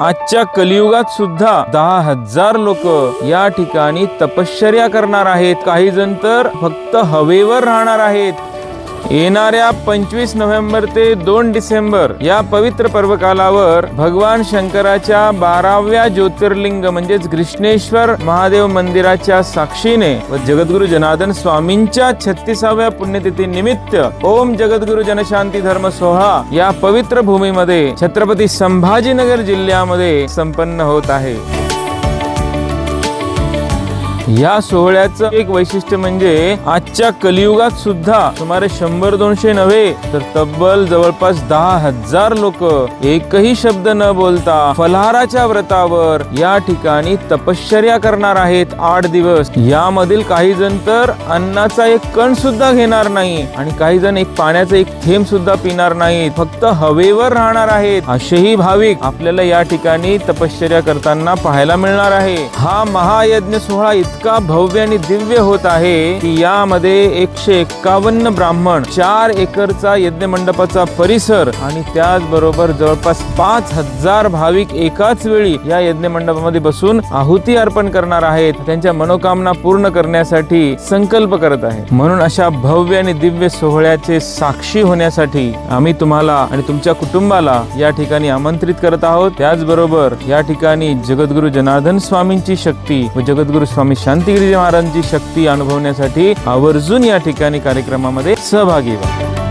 आजच्या कलियुगात सुद्धा दहा हजार लोक या ठिकाणी तपश्चर्या करणार आहेत. काही जण तर फक्त हवेवर राहणार आहेत. येणाऱ्या पंचवीस नोव्हेंबर ते दोन डिसेंबर या पवित्र पर्वकालावर भगवान शंकराच्या बाराव्या ज्योतिर्लिंग म्हणजेच कृष्णेश्वर महादेव मंदिराच्या साक्षीने व जगद्गुरु जनार्दन स्वामींच्या छत्तीसाव्या पुण्यतिथी निमित्त ओम जगद्गुरु जनशांती धर्म सोहळा या पवित्र भूमीमध्ये छत्रपती संभाजीनगर जिल्ह्यामध्ये संपन्न होत आहे. या सोहळ्याचं एक वैशिष्ट्य म्हणजे आजच्या कलियुगात सुद्धा सुमारे शंभर दोनशे नव्हे तर तब्बल जवळपास दहा हजार लोक एकही शब्द न बोलता फलहाराच्या व्रतावर या ठिकाणी तपश्चर्या करणार आहेत आठ दिवस. यामधील काही जण तर अन्नाचा एक कण सुद्धा घेणार नाही आणि काही जण एक पाण्याचा एक थेंब सुद्धा पिणार नाहीत. फक्त हवेवर राहणार आहेत. असेही भाविक आपल्याला या ठिकाणी तपश्चर्या करताना पाहायला मिळणार आहे. हा महायज्ञ सोहळा इतका भव्य आणि दिव्य होत आहे की यामध्ये एकशे एक्कावन्न ब्राह्मण चार एकरचा यज्ञ मंडपाचा परिसर आणि त्याचबरोबर जवळपास पाच हजार भाविक एकाच वेळी या यज्ञ मंडपामध्ये बसून आहुती अर्पण करणार आहेत. त्यांच्या मनोकामना पूर्ण करण्यासाठी संकल्प करत आहे म्हणून अशा भव्य आणि दिव्य सोहळ्याचे साक्षी होण्यासाठी आम्ही तुम्हाला आणि तुमच्या कुटुंबाला या ठिकाणी आमंत्रित करत आहोत. त्याचबरोबर या ठिकाणी जगद्गुरु जनार्दन स्वामींची शक्ती व जगद्गुरु स्वामी शांतिगिरी महाराजांची शक्ती अनुभवण्यासाठी आवर्जून या ठिकाणी कार्यक्रमामध्ये सहभागी व्हा.